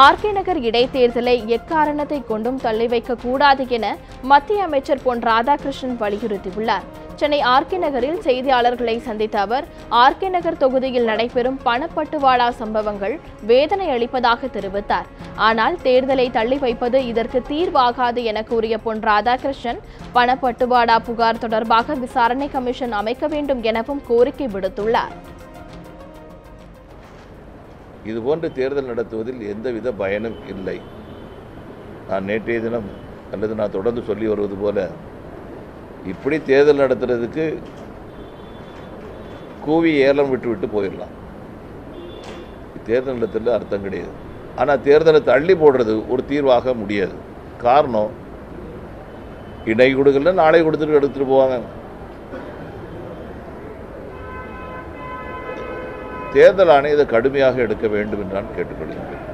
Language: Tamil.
ஆர்கே நகர் இடைத்தேர்தலை எக்காரணத்தை கொண்டும் தள்ளி வைக்க கூடாது என மத்திய அமைச்சர் பொன் ராதாகிருஷ்ணன் வலியுறுத்தியுள்ளார். சென்னை ஆர்கே நகரில் செய்தியாளர்களை சந்தித்த அவர் ஆர்கே நகர் தொகுதியில் நடைபெறும் பணப்பட்டுவாடா சம்பவங்கள் வேதனை அளிப்பதாக தெரிவித்தார். ஆனால் தேர்தலை தள்ளி வைப்பது இதற்கு தீர்வாகாது என கூறிய பொன் ராதாகிருஷ்ணன் பணப்பட்டுவாடா புகார் தொடர்பாக விசாரணை கமிஷன் அமைக்க வேண்டும் எனவும் கோரிக்கை விடுத்துள்ளார். இதுபோன்ற தேர்தல் நடத்துவதில் எந்தவித பயனும் இல்லை. நான் நேற்றைய தினம் அல்லது நான் தொடர்ந்து சொல்லி வருவது போல இப்படி தேர்தல் நடத்துறதுக்கு கூவி ஏலம் விட்டு விட்டு போயிடலாம். தேர்தல் நடத்துறதுல அர்த்தம் கிடையாது. ஆனால் தேர்தலை தள்ளி போடுறது ஒரு தீர்வாக முடியாது. காரணம் இடை கொடுக்கல நாளை கொடுத்துட்டு எடுத்துகிட்டு போவாங்க. தேர்தல் ஆணையம் இதை கடுமையாக எடுக்க வேண்டும் என்று நான் கேட்டுக்கொள்கிறேன்